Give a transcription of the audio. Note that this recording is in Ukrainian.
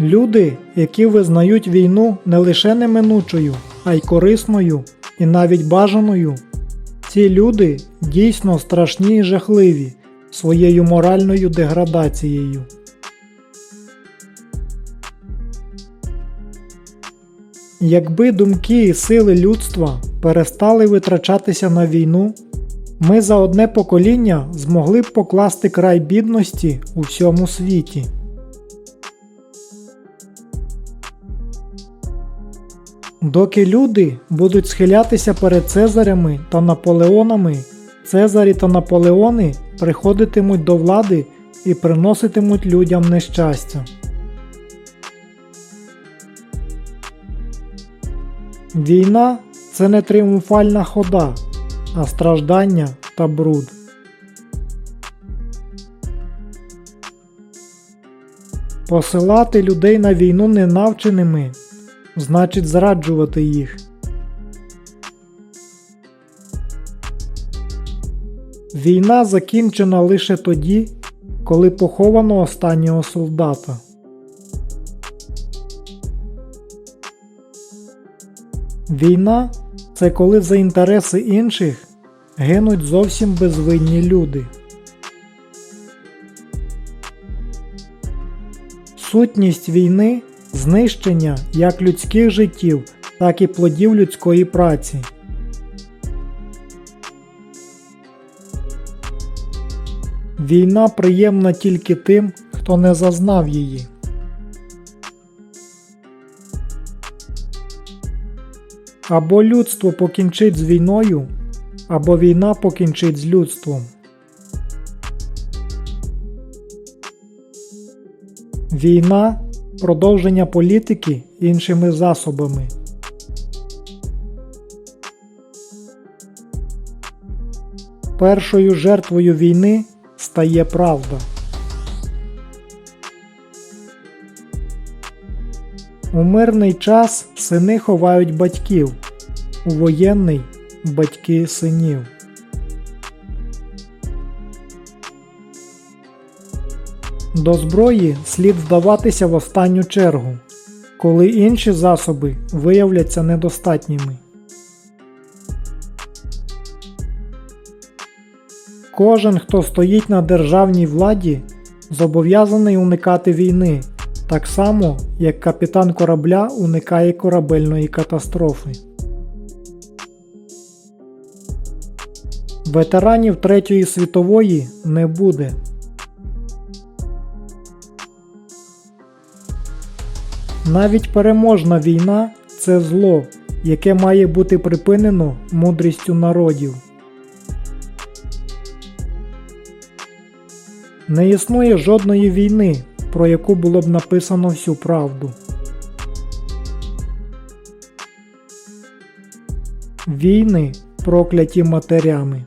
Люди, які визнають війну не лише неминучою, а й корисною і навіть бажаною. Ці люди дійсно страшні і жахливі своєю моральною деградацією. Якби думки і сили людства перестали витрачатися на війну, ми за одне покоління змогли б покласти край бідності у всьому світі. Доки люди будуть схилятися перед Цезарями та Наполеонами, Цезарі та Наполеони приходитимуть до влади і приноситимуть людям нещастя. Війна це не тріумфальна хода, а страждання та бруд. Посилати людей на війну ненавченими значить зраджувати їх. Війна закінчена лише тоді, коли поховано останнього солдата. Війна це коли за інтереси інших гинуть зовсім безвинні люди. Сутність війни знищення як людських життів, так і плодів людської праці. Війна приємна тільки тим, хто не зазнав її. Або людство покінчить з війною, або війна покінчить з людством. Війна продовження політики іншими засобами. Першою жертвою війни стає правда. У мирний час сини ховають батьків, у воєнний батьки синів. До зброї слід вдаватися в останню чергу, коли інші засоби виявляться недостатніми. Кожен, хто стоїть на державній владі, зобов'язаний уникати війни, так само, як капітан корабля уникає корабельної катастрофи. Ветеранів Третьої світової не буде. Навіть переможна війна це зло, яке має бути припинено мудрістю народів. Не існує жодної війни, про яку було б написано всю правду. Війни прокляті матерями.